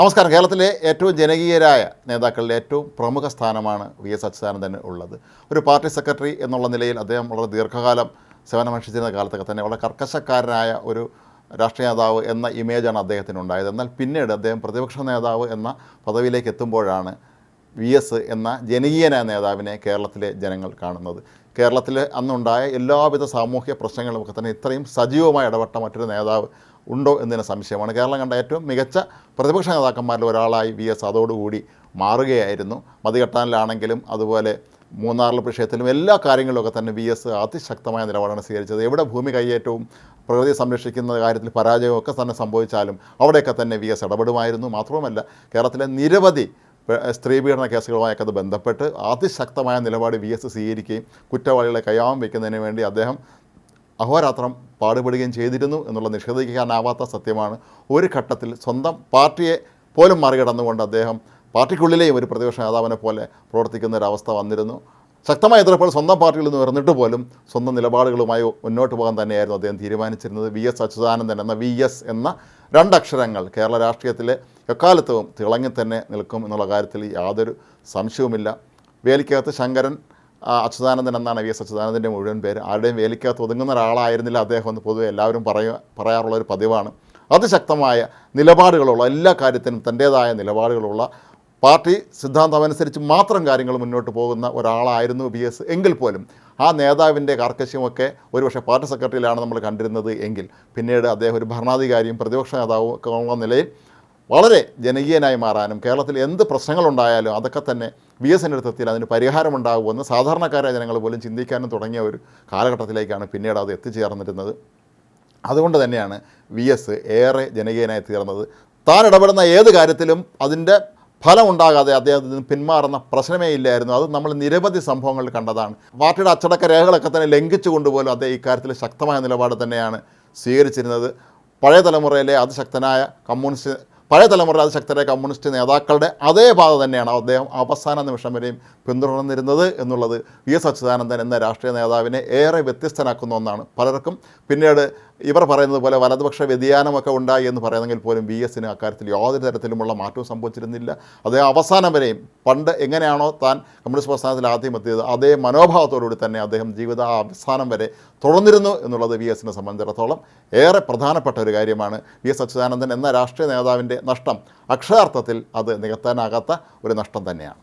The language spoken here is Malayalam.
നമസ്കാരം. കേരളത്തിലെ ഏറ്റവും ജനകീയരായ നേതാക്കളിലെ ഏറ്റവും പ്രമുഖ സ്ഥാനമാണ് വി എസ് അച്യുതാനന്ദന് ഉള്ളത്. ഒരു പാർട്ടി സെക്രട്ടറി എന്നുള്ള നിലയിൽ അദ്ദേഹം വളരെ ദീർഘകാലം സേവനമനുഷ്ഠിച്ചിരുന്ന കാലത്തൊക്കെ തന്നെ വളരെ കർക്കശക്കാരനായ ഒരു രാഷ്ട്രീയ നേതാവ് എന്ന ഇമേജാണ് അദ്ദേഹത്തിന് ഉണ്ടായത് എന്നാൽ പിന്നീട് അദ്ദേഹം പ്രതിപക്ഷ നേതാവ് എന്ന പദവിയിലേക്ക് എത്തുമ്പോഴാണ് വി എസ് എന്ന ജനകീയനായ നേതാവിനെ കേരളത്തിലെ ജനങ്ങൾ കാണുന്നത്. കേരളത്തിൽ അന്നുണ്ടായ എല്ലാവിധ സാമൂഹ്യ പ്രശ്നങ്ങളുമൊക്കെ തന്നെ ഇത്രയും സജീവമായി ഇടപെട്ട മറ്റൊരു നേതാവ് ഉണ്ടോ എന്നതിന് സംശയമാണ്. കേരളം കണ്ട ഏറ്റവും മികച്ച പ്രതിപക്ഷ നേതാക്കന്മാരിൽ ഒരാളായി വി എസ് അതോടുകൂടി മാറുകയായിരുന്നു. മതികെട്ടാനിലാണെങ്കിലും അതുപോലെ മൂന്നാറിലെ വിഷയത്തിലും എല്ലാ കാര്യങ്ങളിലൊക്കെ തന്നെ വി എസ് അതിശക്തമായ നിലപാടാണ് സ്വീകരിച്ചത്. എവിടെ ഭൂമി കൈയേറ്റവും പ്രകൃതി സംരക്ഷിക്കുന്ന കാര്യത്തിൽ പരാജയമൊക്കെ തന്നെ സംഭവിച്ചാലും അവിടെയൊക്കെ തന്നെ വി എസ് ഇടപെടുമായിരുന്നു. മാത്രവുമല്ല കേരളത്തിലെ നിരവധി സ്ത്രീ സ്ത്രീപീഡന കേസുകളുമായൊക്കെ അത് ബന്ധപ്പെട്ട് അതിശക്തമായ നിലപാട് വി എസ് സ്വീകരിക്കുകയും കുറ്റവാളികളെ കൈയാമം വയ്ക്കുന്നതിന് വേണ്ടി അദ്ദേഹം അഹോരാത്രം പാടുപെടുകയും ചെയ്തിരുന്നു എന്നുള്ള നിഷേധിക്കാനാവാത്ത സത്യമാണ്. ഒരു ഘട്ടത്തിൽ സ്വന്തം പാർട്ടിയെ പോലും മറികടന്നുകൊണ്ട് അദ്ദേഹം പാർട്ടിക്കുള്ളിലെയും ഒരു പ്രതിപക്ഷ നേതാവിനെ പോലെ പ്രവർത്തിക്കുന്ന ഒരവസ്ഥ വന്നിരുന്നു. ശക്തമായ എതിർപ്പോൾ സ്വന്തം പാർട്ടിയിൽ നിന്ന് ഉയർന്നിട്ട് പോലും സ്വന്തം നിലപാടുകളുമായി മുന്നോട്ട് പോകാൻ തന്നെയായിരുന്നു അദ്ദേഹം തീരുമാനിച്ചിരുന്നത്. വി എസ് അച്യുതാനന്ദൻ എന്ന വി എസ് എന്ന രണ്ടക്ഷരങ്ങൾ കേരള രാഷ്ട്രീയത്തിലെ എക്കാലത്തും തിളങ്ങി തന്നെ നിൽക്കും എന്നുള്ള കാര്യത്തിൽ യാതൊരു സംശയവുമില്ല. വേലിക്കകത്ത് ശങ്കരൻ അച്യുതാനന്ദൻ എന്നാണ് വി എസ് അച്യുതാനന്ദന്റെ മുഴുവൻ പേര്. ആരുടെയും വേലിക്കകത്ത് ഒതുങ്ങുന്ന ഒരാളായിരുന്നില്ല. അദ്ദേഹം എന്ന് പൊതുവെ എല്ലാവരും പറയുക പറയാറുള്ള ഒരു പതിവാണ്. അതിശക്തമായ നിലപാടുകളുള്ള എല്ലാ കാര്യത്തിനും തന്റേതായ നിലപാടുകളുള്ള പാർട്ടി സിദ്ധാന്തമനുസരിച്ച് മാത്രം കാര്യങ്ങൾ മുന്നോട്ട് പോകുന്ന ഒരാളായിരുന്നു ബി എസ്. എങ്കിൽ പോലും ആ നേതാവിന്റെ കാർക്കശ്യമൊക്കെ ഒരുപക്ഷെ പാർട്ടി സെക്രട്ടറിയിലാണ് നമ്മൾ കണ്ടിരുന്നത് എങ്കിൽ പിന്നീട് അദ്ദേഹം ഒരു ഭരണാധികാരിയും പ്രതിപക്ഷ നേതാവും ഒക്കെ ഉള്ള നിലയിൽ വളരെ ജനകീയനായി മാറാനും കേരളത്തിൽ എന്ത് പ്രശ്നങ്ങളുണ്ടായാലും അതൊക്കെ തന്നെ വി എസ് അടുത്തെത്തിയാൽ അതിന് പരിഹാരമുണ്ടാകുമെന്ന് സാധാരണക്കാരായ ജനങ്ങൾ പോലും ചിന്തിക്കാനും തുടങ്ങിയ ഒരു കാലഘട്ടത്തിലേക്കാണ് പിന്നീട് അത് എത്തിച്ചേർന്നിരുന്നത്. അതുകൊണ്ട് തന്നെയാണ് വി എസ് ഏറെ ജനകീയനായി തീർന്നത്. താൻ ഇടപെടുന്ന ഏത് കാര്യത്തിലും അതിന്റെ ഫലമുണ്ടാകാതെ അദ്ദേഹത്തിൽ നിന്ന് പിന്മാറുന്ന പ്രശ്നമേ ഇല്ലായിരുന്നു. അത് നമ്മൾ നിരവധി സംഭവങ്ങൾ കണ്ടതാണ്. പാർട്ടിയുടെ അച്ചടക്ക രേഖകളൊക്കെ തന്നെ ലംഘിച്ചു പോലും അദ്ദേഹം ഇക്കാര്യത്തിൽ ശക്തമായ നിലപാട് തന്നെയാണ് സ്വീകരിച്ചിരുന്നത്. പഴയ തലമുറയിലെ അതിശക്തനായ കമ്മ്യൂണിസ്റ്റ് പഴയ തലമുറ അതിശക്തരായ കമ്മ്യൂണിസ്റ്റ് നേതാക്കളുടെ അതേ പാത തന്നെയാണ് അദ്ദേഹം അവസാന നിമിഷം വരെയും പിന്തുടർന്നിരുന്നത് എന്നുള്ളത് വി എസ് അച്യുതാനന്ദൻ എന്ന രാഷ്ട്രീയ നേതാവിനെ ഏറെ വ്യത്യസ്തനാക്കുന്ന ഒന്നാണ്. പലർക്കും പിന്നീട് ഇവർ പറയുന്നത് പോലെ വലതുപക്ഷ വ്യതിയാനമൊക്കെ ഉണ്ടായി എന്ന് പറയുന്നെങ്കിൽ പോലും വി എസിന് അക്കാര്യത്തിൽ യാതൊരു തരത്തിലുമുള്ള മാറ്റവും സംഭവിച്ചിരുന്നില്ല. അതേ അവസാനം വരെയും പണ്ട് എങ്ങനെയാണോ താൻ കമ്മ്യൂണിസ്റ്റ് പ്രസ്ഥാനത്തിൽ ആദ്യം എത്തിയത് അതേ മനോഭാവത്തോടുകൂടി തന്നെ അദ്ദേഹം ജീവിത അവസാനം വരെ തുടർന്നിരുന്നു എന്നുള്ളത് വി എസിനെ സംബന്ധിച്ചിടത്തോളം ഏറെ പ്രധാനപ്പെട്ട ഒരു കാര്യമാണ്. വി എസ് അച്യുതാനന്ദൻ എന്ന രാഷ്ട്രീയ നേതാവിന്റെ നഷ്ടം അക്ഷരാർത്ഥത്തിൽ അത് നികത്താനാകാത്ത ഒരു നഷ്ടം തന്നെയാണ്.